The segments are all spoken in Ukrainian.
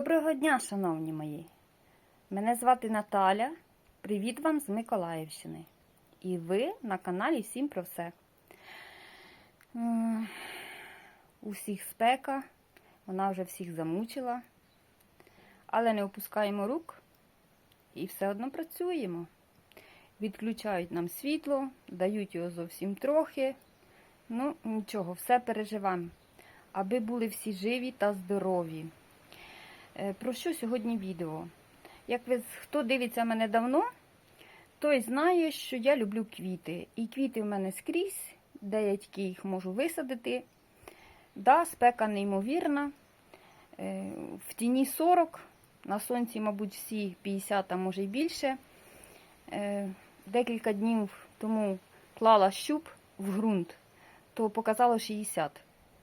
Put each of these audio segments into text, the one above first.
Доброго дня, шановні мої! Мене звати Наталя. Привіт вам з Миколаївщини. І ви на каналі Всім про все. М, У всіх спека, вона вже всіх замучила. Але не опускаємо рук і все одно працюємо. Відключають нам світло, дають його зовсім трохи. Ну, нічого, все переживемо, аби були всі живі та здорові. Е, Про що сьогодні відео? Як ви хто дивиться мене давно, той знає, що я люблю квіти. І квіти в мене скрізь, деякі їх можу висадити. Да, спека неймовірна. Е, В тіні 40, на сонці, мабуть, всі 50, а може й більше. Е, Декілька днів тому клала щуп в ґрунт, то показало 60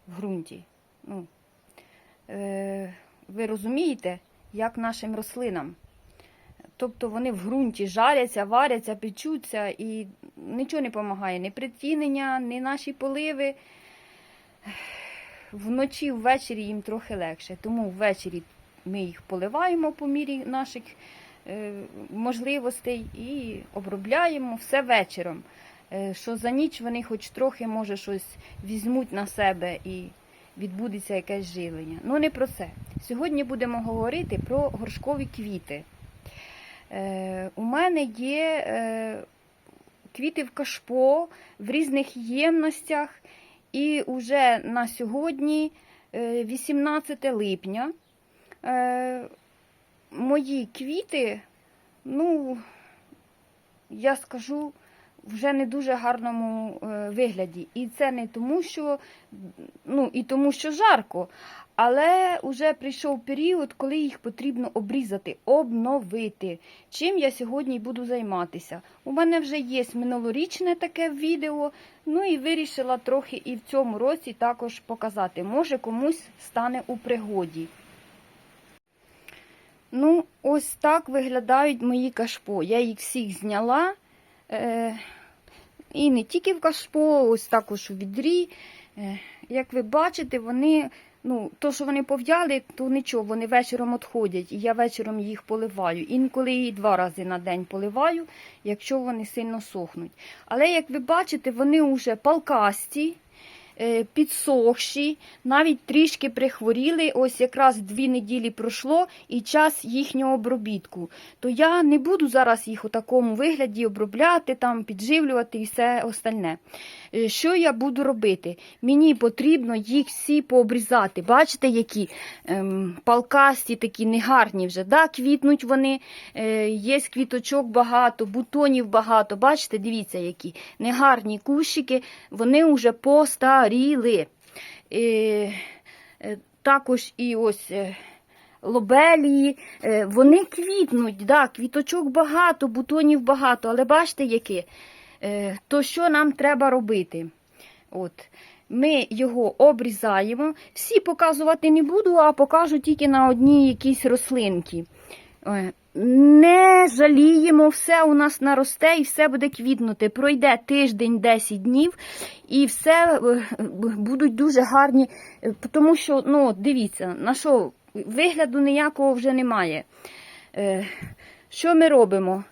в ґрунті. Ну, ви розумієте, як нашим рослинам. Тобто вони в ґрунті жаряться, варяться, печуться і нічого не допомагає. Ні притінення, ні наші поливи. Вночі, ввечері їм трохи легше. Тому ввечері ми їх поливаємо по мірі наших е, можливостей і обробляємо все вечором. Е, що за ніч вони хоч трохи, може, щось візьмуть на себе і відбудеться якесь живлення. Ну, не про це. Сьогодні будемо говорити про горшкові квіти. Е, у мене є е, квіти в кашпо в різних ємностях. І вже на сьогодні, е, 18 липня, е, мої квіти, ну, я скажу, вже не дуже гарному е, вигляді. І це не тому, що ну, і тому, що жарко, але вже прийшов період, коли їх потрібно обрізати, обновити. Чим я сьогодні буду займатися? У мене вже є минулорічне таке відео, ну і вирішила трохи і в цьому році також показати. Може комусь стане у пригоді. Ну, ось так виглядають мої кашпо. Я їх всіх зняла. Е, і не тільки в кашпо, ось також у відрі. Е, як ви бачите, вони, ну, то, що вони пов'яли, то нічого, вони вечором відходять. І я вечором їх поливаю. Інколи і два рази на день поливаю, якщо вони сильно сохнуть. Але, як ви бачите, вони вже палкасті. Е, Підсохші, навіть трішки прихворіли, ось якраз дві неділі пройшло і час їхнього обробітку. То я не буду зараз їх у такому вигляді обробляти, там, підживлювати і все остальне. Е, Що я буду робити? Мені потрібно їх всі пообрізати. Бачите, які ем, палкасті, такі негарні вже. Да, Квітнуть вони, е, є квіточок багато, бутонів багато. Бачите, дивіться, які негарні кущики, вони вже постаріли. Е, е, також і ось. е, Лобелії, е, вони квітнуть, да, квіточок багато, бутонів багато, але бачите, які? Е, То що нам треба робити? От. Ми його обрізаємо. Всі показувати не буду, а покажу тільки на одній якійсь рослинці. Е, Не жаліємо, все у нас наросте і все буде квітнути. Пройде тиждень, 10 днів, і все е, будуть дуже гарні. Тому що, ну, дивіться, на що вигляду ніякого вже немає. Що ми робимо?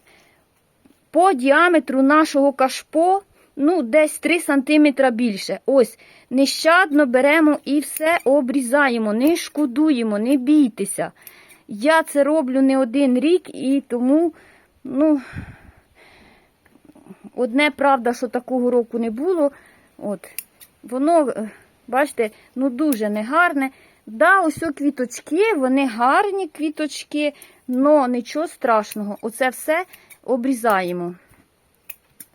По діаметру нашого кашпо, ну, десь 3 см більше. Ось, нещадно беремо і все обрізаємо, не шкодуємо, не бійтеся. Я це роблю не один рік і тому, ну, одне правда, що такого року не було. От, воно, бачите, ну дуже негарне. Да, ось о квіточки, вони гарні квіточки, але нічого страшного. Оце все обрізаємо.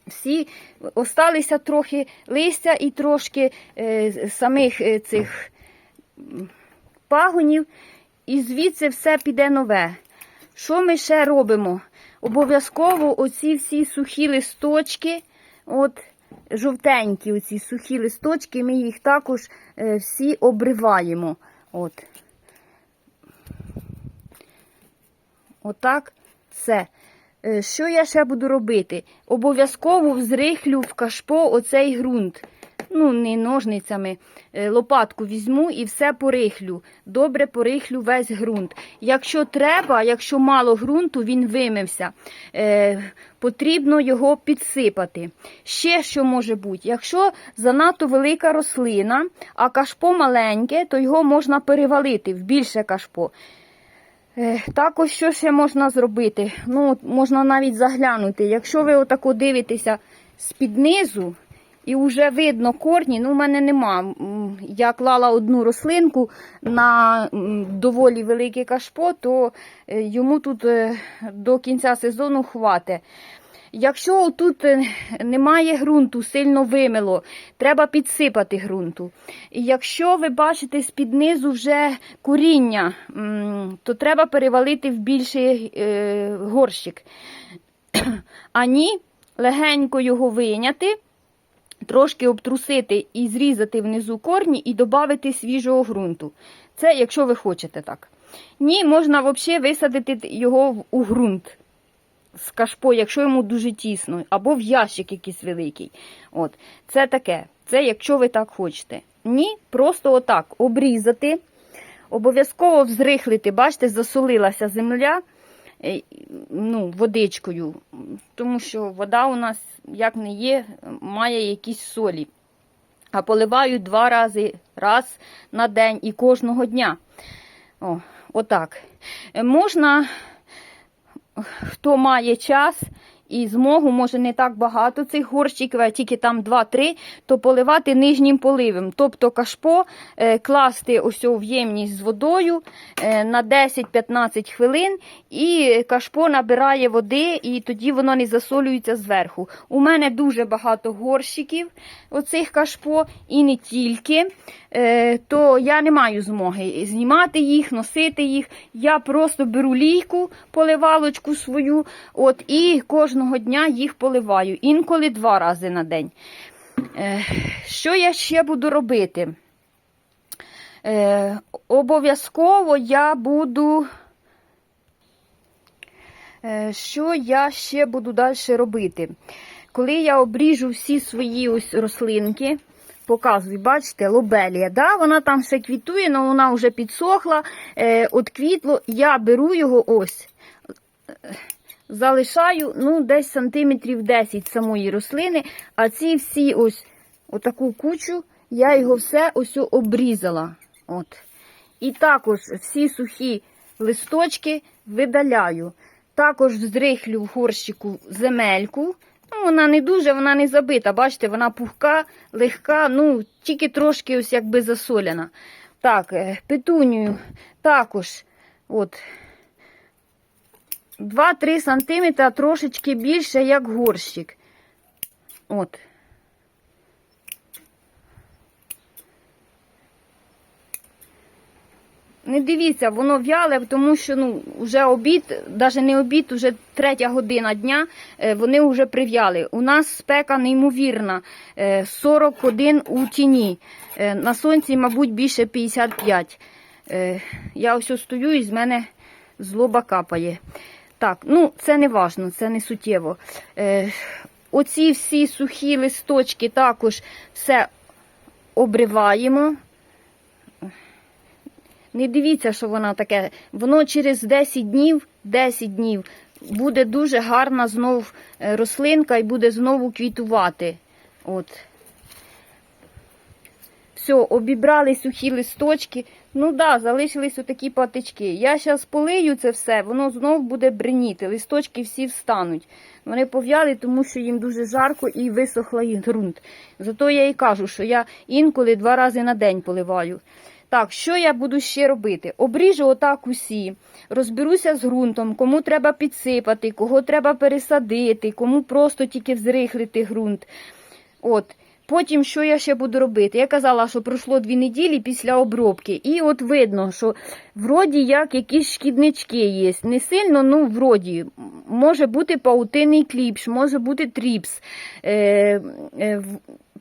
Всі осталися трохи листя і трошки е, самих е, цих пагонів, і звідси все піде нове. Що ми ще робимо? Обов'язково оці всі сухі листочки, от жовтенькі, оці сухі листочки, ми їх також е, всі обриваємо. От. Отак все. Е, Що я ще буду робити? Обов'язково взрихлю в кашпо оцей ґрунт. ну, не ножницями, е, лопатку візьму і все порихлю. Добре порихлю весь ґрунт. Якщо треба, якщо мало ґрунту, він вимився. Е, потрібно його підсипати. Ще що може бути, якщо занадто велика рослина, а кашпо маленьке, то його можна перевалити в більше кашпо. Е, Також що ще можна зробити? Ну, можна навіть заглянути. Якщо ви отако дивитеся з-під низу, і вже видно корні, ну в мене нема. Я клала одну рослинку на доволі велике кашпо, то е, йому тут е, до кінця сезону хватить. Якщо тут е, немає ґрунту, сильно вимило, треба підсипати ґрунту. І якщо ви бачите з-під низу вже коріння, то треба перевалити в більший е, горщик. А ні, легенько його виняти, трошки обтрусити і зрізати внизу корні і додати свіжого ґрунту. Це якщо ви хочете так. Ні, можна взагалі висадити його у ґрунт з кашпо, якщо йому дуже тісно, або в ящик якийсь великий. От. Це таке. Це якщо ви так хочете. Ні, просто отак обрізати, обов'язково взрихлити. Бачите, засолилася земля е, ну, водичкою, тому що вода у нас, як не є, має якісь солі. А поливаю два рази раз на день і кожного дня. О, отак. Е, Можна хто має час і змогу, може не так багато цих горщиків, а тільки там 2-3, то поливати нижнім поливом. Тобто кашпо е, класти ось в ємність з водою е, на 10-15 хвилин, і кашпо набирає води, і тоді воно не засолюється зверху. У мене дуже багато горщиків оцих кашпо, і не тільки. Е, то я не маю змоги знімати їх, носити їх. Я просто беру лійку, поливалочку свою, от, і кожного дня їх поливаю. Інколи два рази на день. Е, що я ще буду робити? Е, обов'язково я буду. Е, Що я ще буду далі робити? Коли я обріжу всі свої ось рослинки, показую, бачите, лобелія, да? вона там ще квітує, але вона вже підсохла, е, от квітло, я беру його ось, залишаю ну, десь сантиметрів 10 самої рослини, а ці всі ось отаку кучу, я його все ось обрізала. От. І також всі сухі листочки видаляю. Також зрихлю в горщику земельку. Ну, вона не дуже, вона не забита. Бачите, вона пухка, легка, ну, тільки трошки ось якби засоляна. Так, е, петунію також от, 2-3 см, трошечки більше, як горщик. От. Не дивіться, воно в'яле, тому що ну, вже обід, навіть не обід, вже третя година дня, е, вони вже прив'яли. У нас спека неймовірна, е, 41 у тіні. Е, На сонці, мабуть, більше 55. Е, Я ось стою і з мене злоба капає. Так, ну це не важно, це не суттєво. Е, Оці всі сухі листочки також все обриваємо. Не дивіться, що воно таке. Воно через 10 днів, 10 днів буде дуже гарна знов е, рослинка і буде знову квітувати. От. Все, обібрали сухі листочки. Ну да, залишились отакі патички. Я зараз полию це все, воно знов буде бреніти. Листочки всі встануть. Вони пов'яли, тому що їм дуже жарко і висохла їх ґрунт. Зато я і кажу, що я інколи два рази на день поливаю. Так, що я буду ще робити? Обріжу отак усі, розберуся з ґрунтом, кому треба підсипати, кого треба пересадити, кому просто тільки взрихлити ґрунт. От. Потім, що я ще буду робити? Я казала, що пройшло дві неділі після обробки. І от видно, що вроді як якісь шкіднички є. Не сильно, ну вроді. Може бути паутинний кліпш, може бути тріпс. Е, е,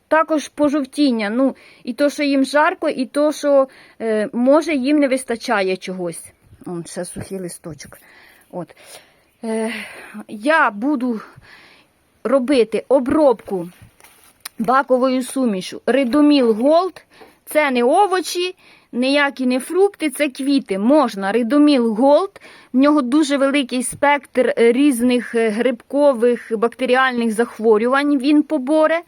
також пожовтіння. Ну, і то, що їм жарко, і то, що е, може їм не вистачає чогось. Он ще сухий листочок. От. Е, я буду робити обробку баковою сумішу. Ридоміл Голд це не овочі, ніякі не фрукти, це квіти. Можна. Ридоміл Голд, в нього дуже великий спектр різних е, грибкових бактеріальних захворювань він поборе.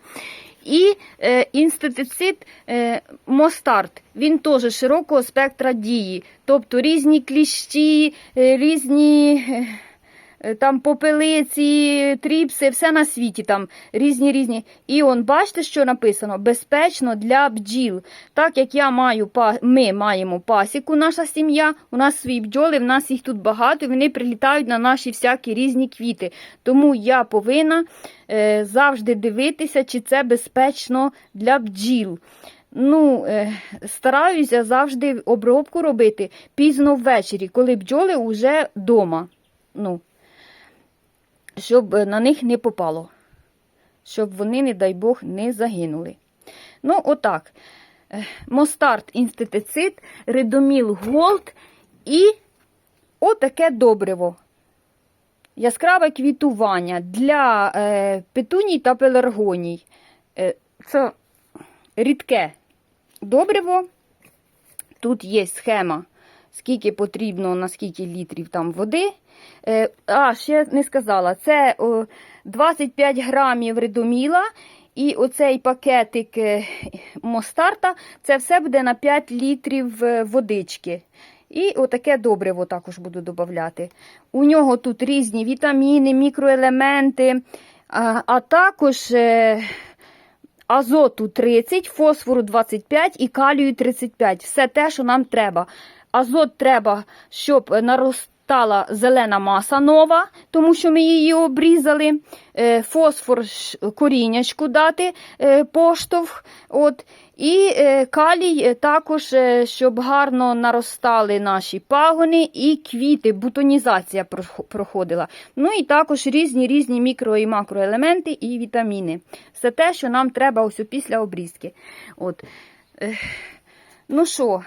І е, інститицид е, Мостарт, він теж широкого спектра дії. Тобто різні кліщі, е, різні е, там попелиці, тріпси, все на світі там різні різні. І он, бачите, що написано? Безпечно для бджіл. Так як я маю ми маємо пасіку, наша сім'я, у нас свої бджоли, в нас їх тут багато, вони прилітають на наші всякі різні квіти. Тому я повинна е, завжди дивитися, чи це безпечно для бджіл. Ну, е, стараюся завжди обробку робити пізно ввечері, коли бджоли вже вдома. Ну, щоб е, на них не попало. Щоб вони, не дай Бог, не загинули. Ну, отак. Е, Мостарт інститицид, Ридоміл Голд і отаке добриво. Яскраве квітування для е, петуній та пеларгоній. Е, це рідке добриво. Тут є схема, скільки потрібно, на скільки літрів там води. Е, а, ще не сказала, це о, 25 грамів редоміла і оцей пакетик е, мостарта, це все буде на 5 літрів е, водички. І отаке добриво також буду додавати. У нього тут різні вітаміни, мікроелементи, а, а також азоту 30, фосфору 25 і калію 35. Все те, що нам треба. Азот треба, щоб наростала зелена маса нова, тому що ми її обрізали. Е, Фосфор коріннячку дати е, поштовх. От. І е, калій також, щоб гарно наростали наші пагони і квіти, бутонізація проходила. Ну і також різні різні мікро і макроелементи і вітаміни. Все те, що нам треба ось після обрізки. От. Ну що,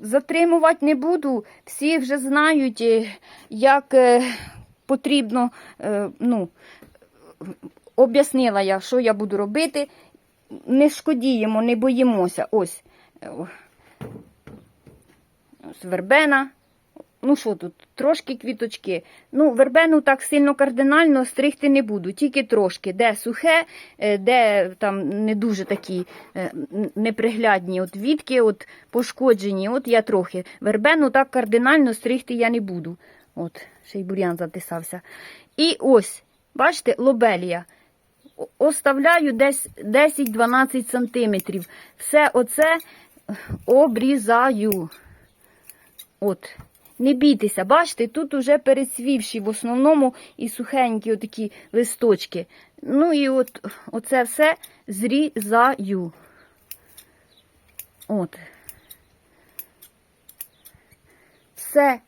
затримувати не буду. Всі вже знають, е, як е, потрібно. е, Ну, об'яснила я, що я буду робити. Не шкодіємо, не боїмося. Ось. е. Ось вербена. Ну що тут, трошки квіточки. Ну, вербену так сильно кардинально стригти не буду, тільки трошки. Де сухе, е, де там не дуже такі е, неприглядні от відки, от пошкоджені. От я трохи. Вербену так кардинально стригти я не буду. От, ще й бур'ян затисався. І ось, бачите, лобелія. Оставляю десь 10-12 сантиметрів. Все оце обрізаю. От. Не бійтеся, бачите, тут уже пересвівші в основному і сухенькі отакі листочки. Ну і от оце все зрізаю. От. Все.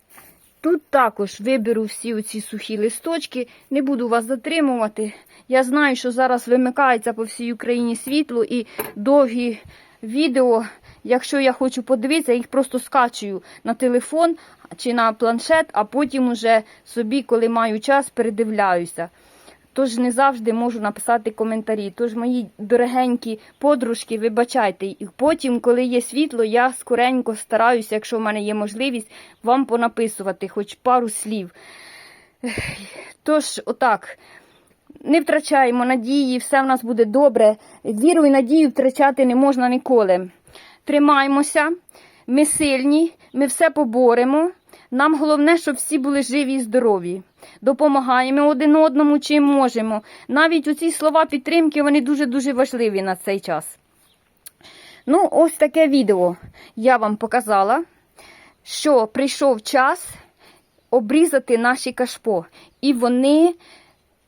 Тут також виберу всі оці сухі листочки, не буду вас затримувати. Я знаю, що зараз вимикається по всій Україні світло і довгі відео, якщо я хочу подивитися, їх просто скачую на телефон чи на планшет, а потім уже собі, коли маю час, передивляюся. Тож не завжди можу написати коментарі. Тож, мої дорогенькі подружки, вибачайте. І потім, коли є світло, я скоренько стараюся, якщо в мене є можливість, вам понаписувати хоч пару слів. Тож, отак. Не втрачаємо надії, все в нас буде добре. Віру і надію втрачати не можна ніколи. Тримаймося, ми сильні, ми все поборемо. Нам головне, щоб всі були живі і здорові. Допомагаємо один одному, чим можемо. Навіть оці слова підтримки вони дуже-дуже важливі на цей час. Ну, ось таке відео я вам показала, що прийшов час обрізати наші кашпо. І вони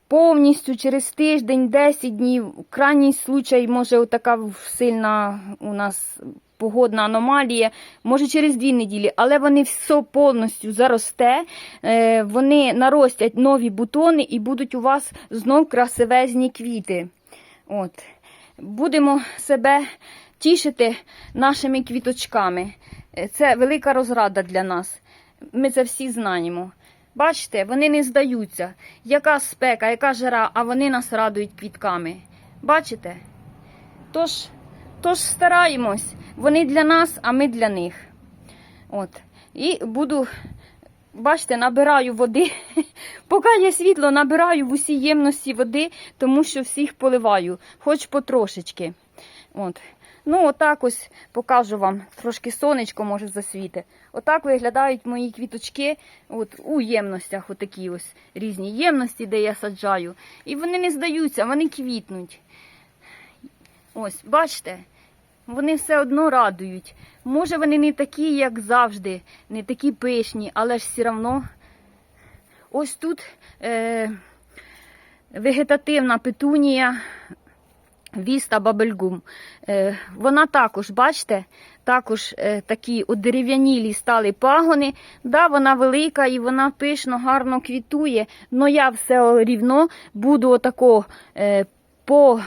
повністю через тиждень, 10 днів, крайній случай, може, отака сильна у нас погодна аномалія, може через дві неділі, але вони все повністю заросте, е, вони наростять нові бутони і будуть у вас знов красивезні квіти. От. Будемо себе тішити нашими квіточками. Е, Це велика розрада для нас. Ми це всі знаємо. Бачите, вони не здаються. Яка спека, яка жара, а вони нас радують квітками. Бачите? Тож, тож стараємось. Вони для нас, а ми для них. От. І буду, бачите, набираю води. Поки є світло, набираю в усі ємності води, тому що всіх поливаю, хоч потрошечки. От. Ну, отак ось покажу вам, трошки сонечко може засвіти. Отак виглядають мої квіточки от, у ємностях, отакі ось різні ємності, де я саджаю. І вони не здаються, вони квітнуть. Ось, бачите, вони все одно радують. Може, вони не такі, як завжди, не такі пишні, але ж все одно. Ось тут е, вегетативна петунія Віста Бабельгум. Е, вона також, бачите, також е, такі одерев'янілі стали пагони. Да, вона велика і вона пишно, гарно квітує, але я все рівно буду отако е, по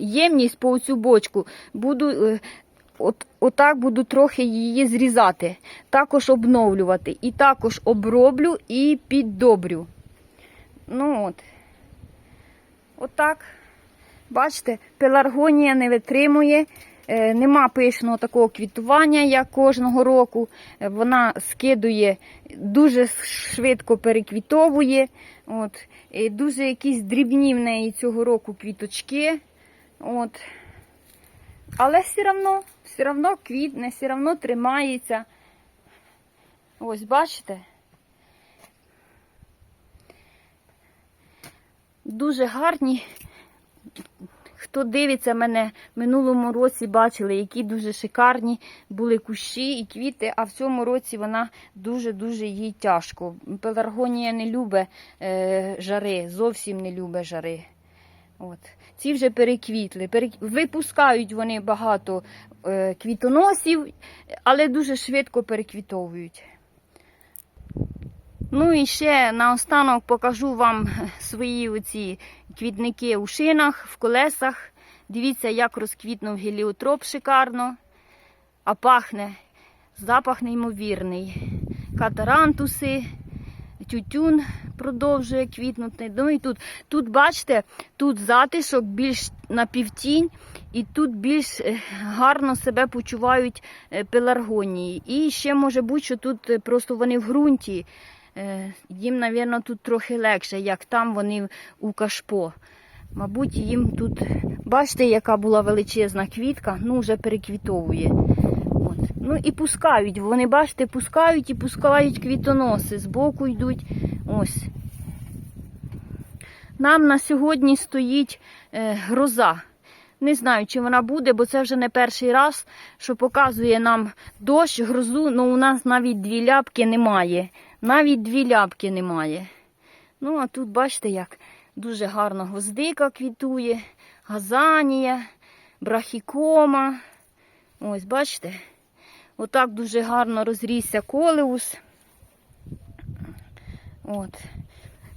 ємність по цю бочку буду. Е, От, отак буду трохи її зрізати, також обновлювати. І також оброблю і піддобрю. Ну от. Отак. Бачите, пеларгонія не витримує, е, нема пишного такого квітування, як кожного року. Е, Вона скидує, дуже швидко переквітовує. От. Дуже якісь дрібні в неї цього року квіточки. От. Але все одно, все одно квітне, все одно тримається. Ось, бачите? Дуже гарні. Хто дивиться мене в минулому році, бачили, які дуже шикарні були кущі і квіти, а в цьому році вона дуже-дуже їй тяжко. Пеларгонія не любить е, жари, зовсім не любить жари. От. Ці вже переквітли. Перек... Випускають вони багато е, квітоносів, але дуже швидко переквітовують. Ну і ще наостанок покажу вам свої оці квітники у шинах, в колесах. Дивіться, як розквітнув геліотроп шикарно, а пахне запах неймовірний. Катарантуси, тютюн продовжує квітнути. Ну і тут, тут, бачите, тут затишок більш на півтінь, і тут більш е, гарно себе почувають е, пеларгонії. І ще може бути, що тут е, просто вони в ґрунті. Е, Їм, мабуть, тут трохи легше, як там вони у кашпо. Мабуть, їм тут, бачите, яка була величезна квітка, ну вже переквітовує. От. Ну і пускають. Вони, бачите, пускають і пускають квітоноси. Збоку йдуть. Ось. Нам на сьогодні стоїть е, гроза. Не знаю, чи вона буде, бо це вже не перший раз, що показує нам дощ, грозу, але у нас навіть дві ляпки немає. Навіть дві ляпки немає. Ну, а тут, бачите, як дуже гарно гвоздика квітує, газанія, брахікома. Ось, бачите? Отак дуже гарно розрісся колеус. От.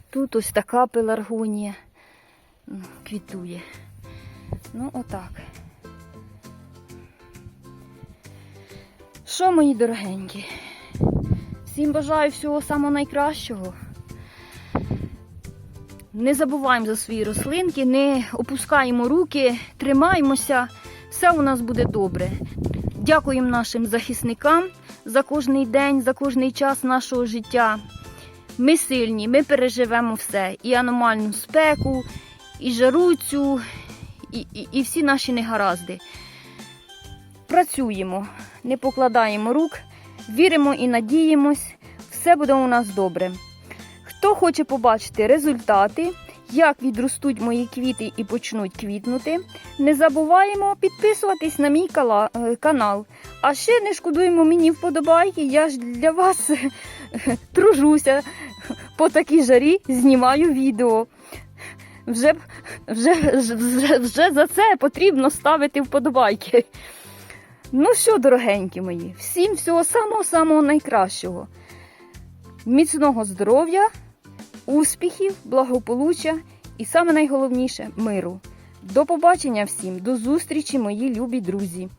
Тут ось така пеларгонія квітує. Ну, отак. Що, мої дорогенькі? Всім бажаю всього самого найкращого. Не забуваємо за свої рослинки, не опускаємо руки, тримаємося, все у нас буде добре. Дякуємо нашим захисникам за кожний день, за кожний час нашого життя. Ми сильні, ми переживемо все. І аномальну спеку, і жару цю, і, і, і всі наші негаразди. Працюємо, не покладаємо рук, віримо і надіємось, все буде у нас добре. Хто хоче побачити результати, як відростуть мої квіти і почнуть квітнути, не забуваємо підписуватись на мій е, канал. А ще не шкодуємо мені вподобайки, я ж для вас тружуся по такій жарі, знімаю відео. Вже, вже, вже, вже за це потрібно ставити вподобайки. Ну що, дорогенькі мої, всім всього самого-самого найкращого. Міцного здоров'я, успіхів, благополуччя і саме найголовніше миру. До побачення всім, до зустрічі, мої любі друзі!